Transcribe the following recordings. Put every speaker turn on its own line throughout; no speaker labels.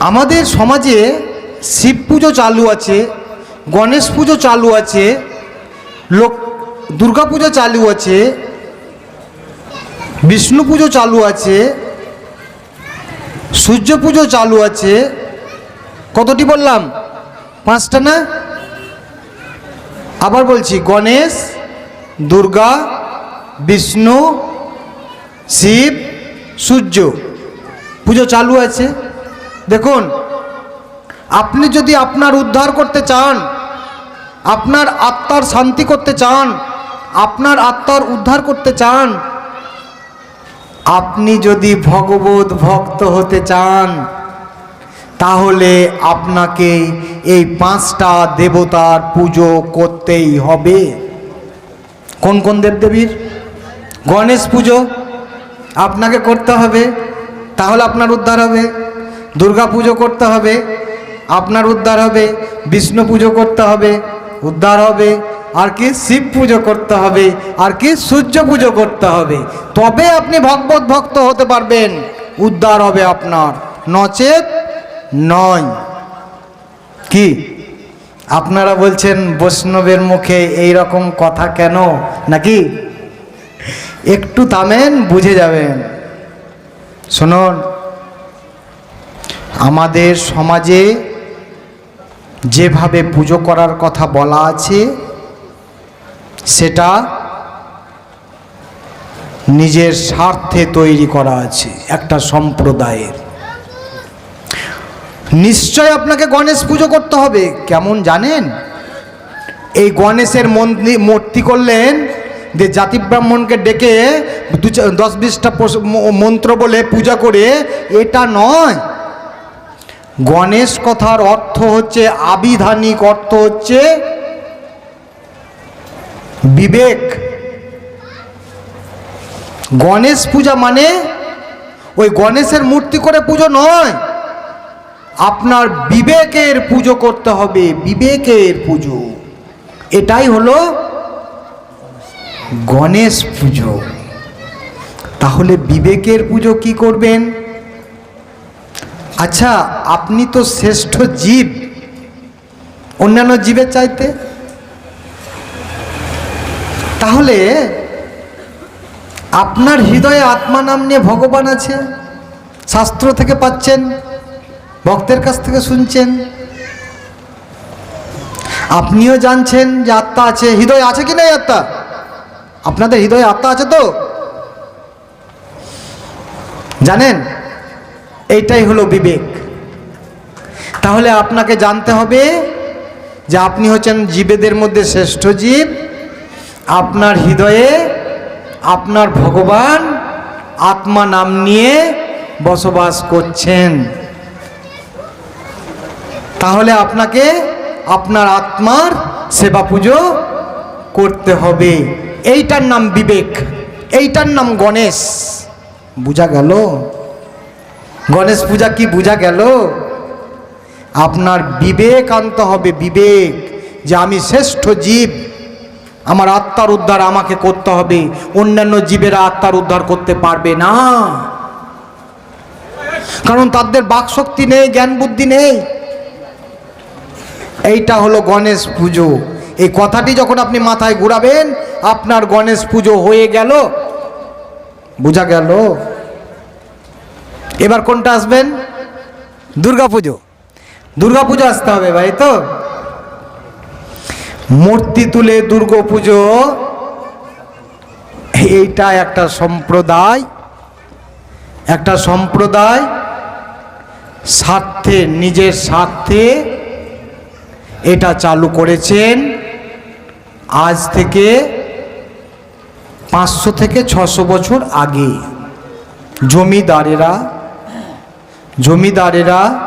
আমাদের সমাজে শিব পুজো চালু আছে, গণেশ পুজো চালু আছে, লোক, দুর্গা পুজো চালু আছে, বিষ্ণু পুজো চালু আছে, সূর্য পুজো চালু আছে, কতটি বললাম? পাঁচটা না? আবার বলছি, গণেশ, দুর্গা, বিষ্ণু, শিব, সূর্য, পুজো চালু আছে। দেখুন, আপনি যদি আপনার উদ্ধার করতে চান, আপনার আত্মার শান্তি করতে চান, আপনার আত্মার উদ্ধার করতে চান, আপনি যদি ভগবত ভক্ত হতে চান, তাহলে আপনাকে এই পাঁচটা দেবতার পুজো করতেই হবে। কোন কোন দেবদেবীর? গণেশ পুজো আপনাকে করতে হবে, তাহলে আপনার উদ্ধার হবে। দুর্গা পুজো করতে হবে, আপনার উদ্ধার হবে, বিষ্ণু পুজো করতে হবে, উদ্ধার হবে, আর কি শিব পুজো করতে হবে, আর কি সূর্য পুজো করতে হবে। তবে আপনি ভগবত ভক্ত হতে পারবেন, উদ্ধার হবে আপনার। নচেত নয়। কি? আপনারা বলছেন বৈষ্ণবের মুখে এই রকম কথা কেন? নাকি? একটু থামেন, বুঝে যাবেন। শুনুন। আমাদের সমাজে যেভাবে পুজো করার কথা বলা আছে, সেটা নিজের স্বার্থে তৈরি করা আছে, একটা সম্প্রদায়ের। নিশ্চয় আপনাকে গণেশ পুজো করতে হবে, কেমন জানেন? এই গণেশের মন্দির মূর্তি করলেন যে জাতি ব্রাহ্মণকে ডেকে দু, দশ বিশটা মন্ত্র বলে পূজা করে, এটা নয়। গণেশ কথার অর্থ হচ্ছে আবিধানিক অর্থ হচ্ছে বিবেক। গণেশ পূজা মানে ওই গণেশের মূর্তি করে পুজো নয়, আপনার বিবেকের পুজো করতে হবে, বিবেকের পুজো। এটাই হলো গণেশ পুজো। তাহলে বিবেকের পুজো কি করবেন? আচ্ছা আপনি তো শ্রেষ্ঠ জীব। অন্যান্য জীবের চাইতে। তাহলে, আপনার হৃদয়ে আত্মা নাম নিয়ে ভগবান আছে, শাস্ত্র থেকে পাচ্ছেন, ভক্তের কাছ থেকে শুনছেন। আপনিও জানছেন যে আত্মা আছে। হৃদয় আছে কি নাই আত্মা? আপনাদের হৃদয়ে আত্মা আছে তো? জানেন এইটাই হলো বিবেক। তাহলে আপনাকে জানতে হবে যে আপনি হচ্ছেন জীবেদের মধ্যে শ্রেষ্ঠ জীব, আপনার হৃদয়ে আপনার ভগবান আত্মা নাম নিয়ে বসবাস করছেন। তাহলে আপনাকে আপনার আত্মার সেবা পুজো করতে হবে। এইটার নাম বিবেক, এইটার নাম গণেশ। বোঝা গেল? গণেশ পূজা কি বোঝা গেল? আপনার বিবেক আনতে হবে, বিবেক, যে আমি শ্রেষ্ঠ জীব। আমার আত্মার উদ্ধার আমাকে করতে হবে, অন্যান্য জীবেরা আত্মার উদ্ধার করতে পারবে না। কারণ তাদের বাকশক্তি নেই, জ্ঞান বুদ্ধি নেই। এইটা হলো গণেশ পুজো। এই কথাটি যখন আপনি মাথায় ঘুরাবেন, আপনার গণেশ পুজো হয়ে গেল। বোঝা গেল? এবার কোনটা আসবেন? দুর্গা পুজো দুর্গা পুজো আসতে হবে ভাই তো? মূর্তি তুলে দুর্গা পুজো এইটা একটা সম্প্রদায়। একটা সম্প্রদায়। স্বার্থে, নিজের স্বার্থে এটা চালু করেছেন। আজ থেকে পাঁচশো থেকে ছশো বছর আগে জমিদারেরা জমিদারেরা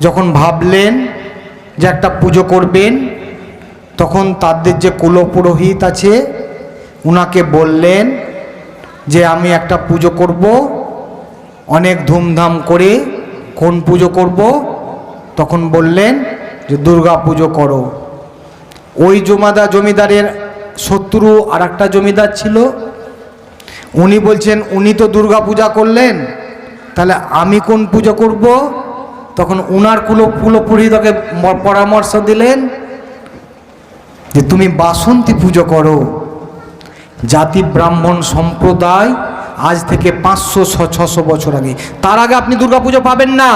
যখন ভাবলেন যে একটা পুজো করবেন, তখন তাদের যে কুলপুরোহিত আছে, উনাকে বললেন যে আমি একটা পুজো করব, অনেক ধুমধাম করে কোন পুজো করব? তখন বললেন যে দুর্গা পুজো করো। ওই জমাদা জমিদারের শত্রু আর একটা জমিদার ছিল। উনি বলছেন, উনি তো দুর্গা পূজা করলেন? তাহলে আমি কোন পুজো করব? তখন উনার কুলো কুলপুরোহিতকে পরামর্শ দিলেন যে তুমি বাসন্তী পুজো করো। জাতি ব্রাহ্মণ সম্প্রদায় আজ থেকে পাঁচশো ছশো বছর আগে। তার আগে আপনি দুর্গাপুজো পাবেন না।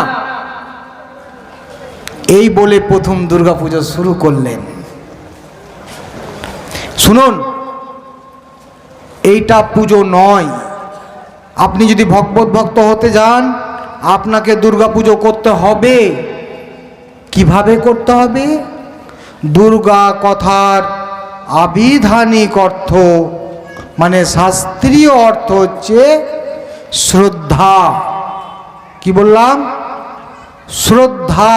এই বলে প্রথম দুর্গাপুজো শুরু করলেন। শুনুন, এইটা পুজো নয়। আপনি যদি ভগবত ভক্ত হতে যান, আপনাকে দুর্গা পুজো করতে হবে। কীভাবে করতে হবে? দুর্গা কথার আবিধানিক অর্থ মানে শাস্ত্রীয় অর্থ হচ্ছে শ্রদ্ধা। কি বললাম? শ্রদ্ধা।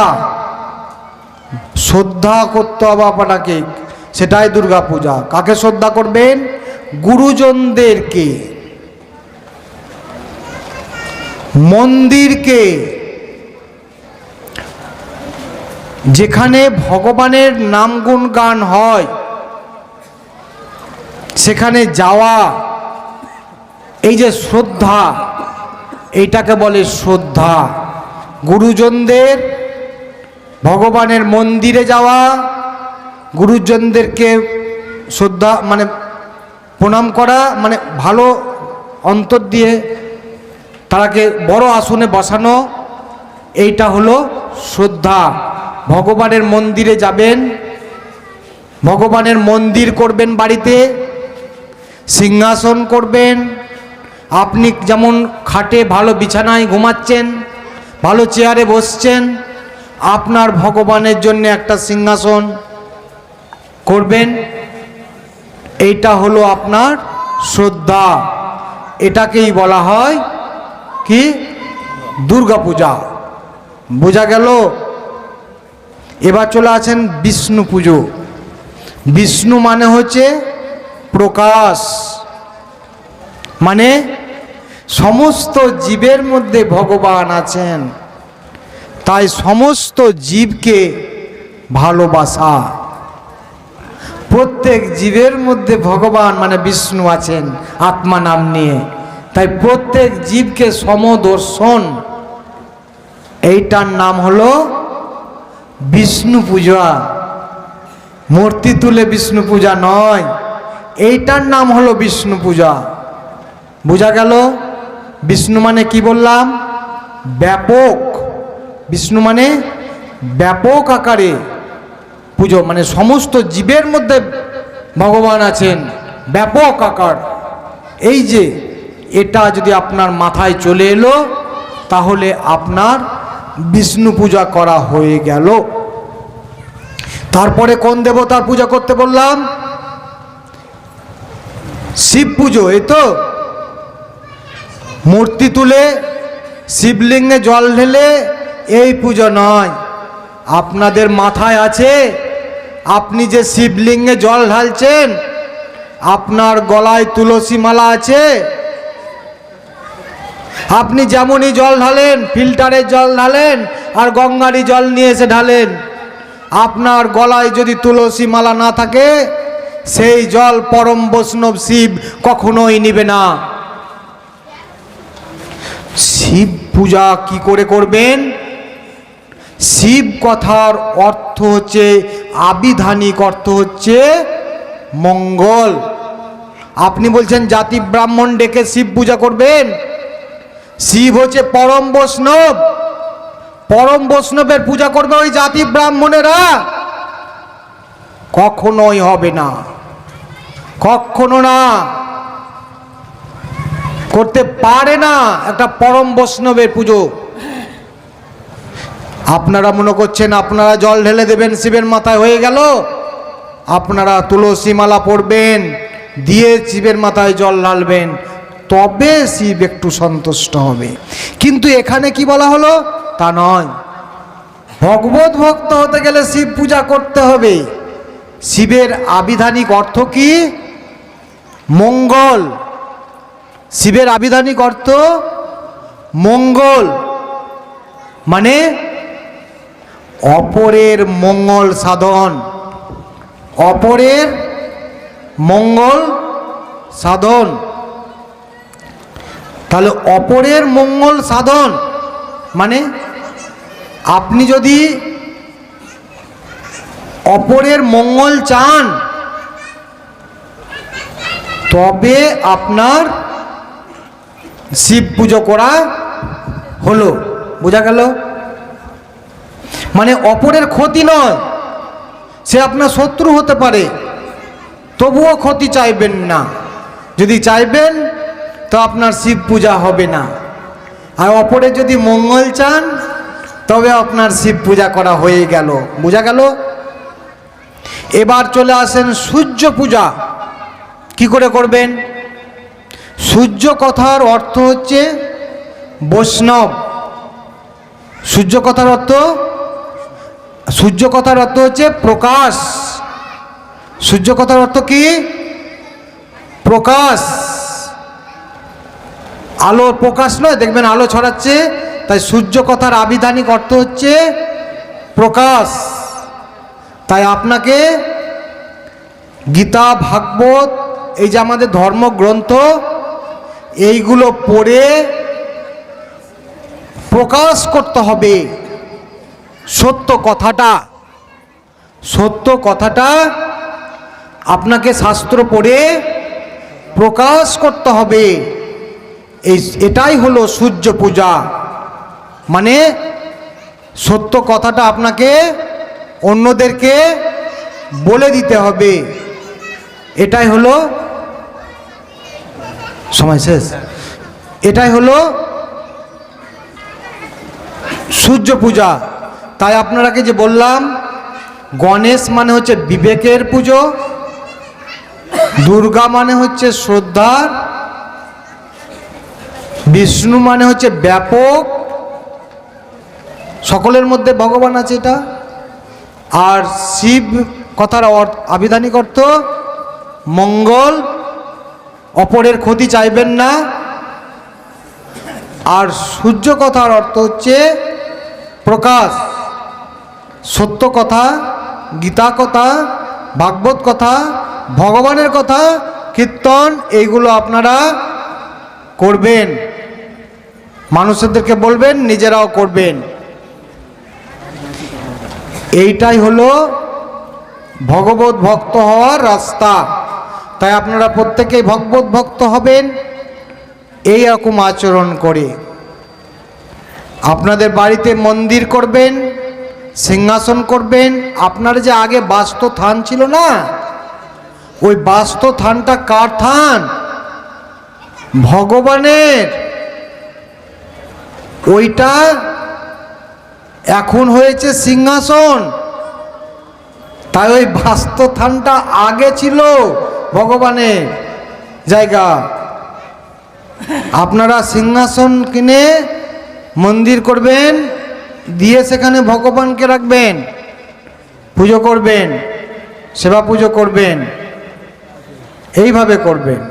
শ্রদ্ধা করতে হবে আপনাকে, সেটাই দুর্গা পূজা কাকে শ্রদ্ধা করবেন? গুরুজনদেরকে। মন্দিরকে। যেখানে ভগবানের নাম গুণ গান হয়, সেখানে যাওয়া, এই যে শ্রদ্ধা, এইটাকে বলে শ্রদ্ধা। গুরুজনদের ভগবানের মন্দিরে যাওয়া, গুরুজনদেরকে শ্রদ্ধা মানে প্রণাম করা মানে ভালো অন্তর দিয়ে তারাকে বড় আসনে বসানো, এইটা হলো শ্রদ্ধা। ভগবানের মন্দিরে যাবেন, ভগবানের মন্দির করবেন বাড়িতে, সিংহাসন করবেন, আপনি যেমন খাটে ভালো বিছানায় ঘুমাচ্ছেন, ভালো চেয়ারে বসছেন, আপনার ভগবানের জন্য একটা সিংহাসন করবেন, এইটা হলো আপনার শ্রদ্ধা। এটাকেই বলা হয় কি? দুর্গা পূজা। বোঝা গেল? এবার চলে আছেন বিষ্ণু পুজো। বিষ্ণু মানে হচ্ছে প্রকাশ। মানে সমস্ত জীবের মধ্যে ভগবান আছেন। তাই সমস্ত জীবকে ভালোবাসা। প্রত্যেক জীবের মধ্যে ভগবান মানে বিষ্ণু আছেন, আত্মা নাম নিয়ে। তাই প্রত্যেক জীবকে সমদর্শন। এইটার নাম হলো বিষ্ণু পূজা। মূর্তি তুলে বিষ্ণু পূজা নয়, এইটার নাম হলো বিষ্ণু পূজা। বোঝা গেল? বিষ্ণু মানে কি বললাম? ব্যাপক। বিষ্ণু মানে ব্যাপক আকারে পুজো মানে সমস্ত জীবের মধ্যে ভগবান আছেন, ব্যাপক আকার। এই যে এটা যদি আপনার মাথায় চলে এলো, তাহলে আপনার বিষ্ণু পূজা করা হয়ে গেল। তারপরে কোন দেবতার পূজা করতে বললাম? শিব পুজো, এই তো? মূর্তি তুলে শিবলিঙ্গে জল ঢেলে, এই পুজো নয়। আপনাদের মাথায় আছে, আপনি যে শিবলিঙ্গে জল ঢালছেন, আপনার গলায় তুলসী মালা আছে আপনি যেমনই জল ঢালেন ফিল্টারের জল ঢালেন আর গঙ্গারই জল নিয়ে এসে ঢালেন, আপনার গলায় যদি তুলসী মালা না থাকে, সেই জল পরম বৈষ্ণব শিব কখনোই নিবে না। শিব পূজা কি করে করবেন? শিব কথার অর্থ হচ্ছে, আবিধানিক অর্থ হচ্ছে মঙ্গল। আপনি বলছেন জাতি ব্রাহ্মণ ডেকে শিব পূজা করবেন? শিব হচ্ছে পরম বৈষ্ণব। পরম বৈষ্ণবের পূজা করবে ওই জাতি ব্রাহ্মণেরা। কখনোই হবে না। কখনো না। করতে পারে না একটা পরম বৈষ্ণবের পুজো। আপনারা মনে করছেন আপনারা জল ঢেলে দেবেন, শিবের মাথায় হয়ে গেল? আপনারা তুলসী মালা পড়বেন দিয়ে শিবের মাথায় জল ঢালবেন। তবে শিব একটু সন্তুষ্ট হবে। কিন্তু এখানে কি বলা হলো? তা নয়। ভগবত ভক্ত হতে গেলে শিব পূজা করতে হবে। শিবের আবিধানিক অর্থ কি? মঙ্গল। শিবের আবিধানিক অর্থ মঙ্গল। মানে অপরের মঙ্গল সাধন। অপরের মঙ্গল সাধন। তাহলে অপরের মঙ্গল সাধন মানে আপনি যদি অপরের মঙ্গল চান, তবে আপনার শিব পুজো করা হলো। বোঝা গেল? মানে অপরের ক্ষতি নয়, সে আপনার শত্রু হতে পারে, তবুও ক্ষতি চাইবেন না। যদি চাইবেন তো আপনার শিব পূজা হবে না। আর অপরে যদি মঙ্গল চান, তবে আপনার শিব পূজা করা হয়ে গেল। বোঝা গেল? এবার চলে আসেন সূর্য পূজা। কি করে করবেন? সূর্য কথার অর্থ হচ্ছে বৈষ্ণব। সূর্য কথার অর্থ, সূর্য কথার অর্থ হচ্ছে প্রকাশ। সূর্য কথার অর্থ কি? প্রকাশ। আলো প্রকাশ নয়, দেখবেন আলো ছড়াচ্ছে, তাই সূর্য কথার আবিধানিক অর্থ হচ্ছে প্রকাশ। তাই আপনাকে গীতা, ভাগবত, এই যে আমাদের ধর্মগ্রন্থ, এইগুলো পড়ে প্রকাশ করতে হবে। সত্য কথাটা সত্য কথাটা আপনাকে শাস্ত্র পড়ে প্রকাশ করতে হবে। এই এটাই হলো সূর্য পূজা। মানে সত্য কথাটা আপনাকে অন্যদেরকে বলে দিতে হবে। এটাই হলো সময় শেষ। এটাই হলো সূর্য পূজা। তাই আপনারাকে যে বললাম, গণেশ মানে হচ্ছে বিবেকের পুজো, দুর্গা মানে হচ্ছে শ্রদ্ধার বিষ্ণু মানে হচ্ছে ব্যাপক, সকলের মধ্যে ভগবান আছে এটা। আর শিব কথার অর্থ আবিধানিক অর্থ মঙ্গল, অপরের ক্ষতি চাইবেন না। আর সূর্য কথার অর্থ হচ্ছে প্রকাশ, সত্য কথা, গীতা কথা, ভাগবত কথা, ভগবানের কথা, কীর্তন, এইগুলো আপনারা করবেন। মানুষদেরকে বলবেন, নিজেরাও করবেন। এইটাই হলো ভগবত ভক্ত হওয়ার রাস্তা। তাই আপনারা প্রত্যেকেই ভগবত ভক্ত হবেন, এই রকম আচরণ করে। আপনাদের বাড়িতে মন্দির করবেন, সিংহাসন করবেন, আপনার যে আগে বাস্ত থান ছিল না, ওই বাস্ত থানটা কার থান? ভগবানের। ওইটা এখন হয়েছে সিংহাসন। তাই ওই বাস্তুথানটা আগে ছিল ভগবানের জায়গা। আপনারা সিংহাসন কিনে মন্দির করবেন, দিয়ে সেখানে ভগবানকে রাখবেন, পুজো করবেন, সেবা পুজো করবেন, এইভাবে করবেন।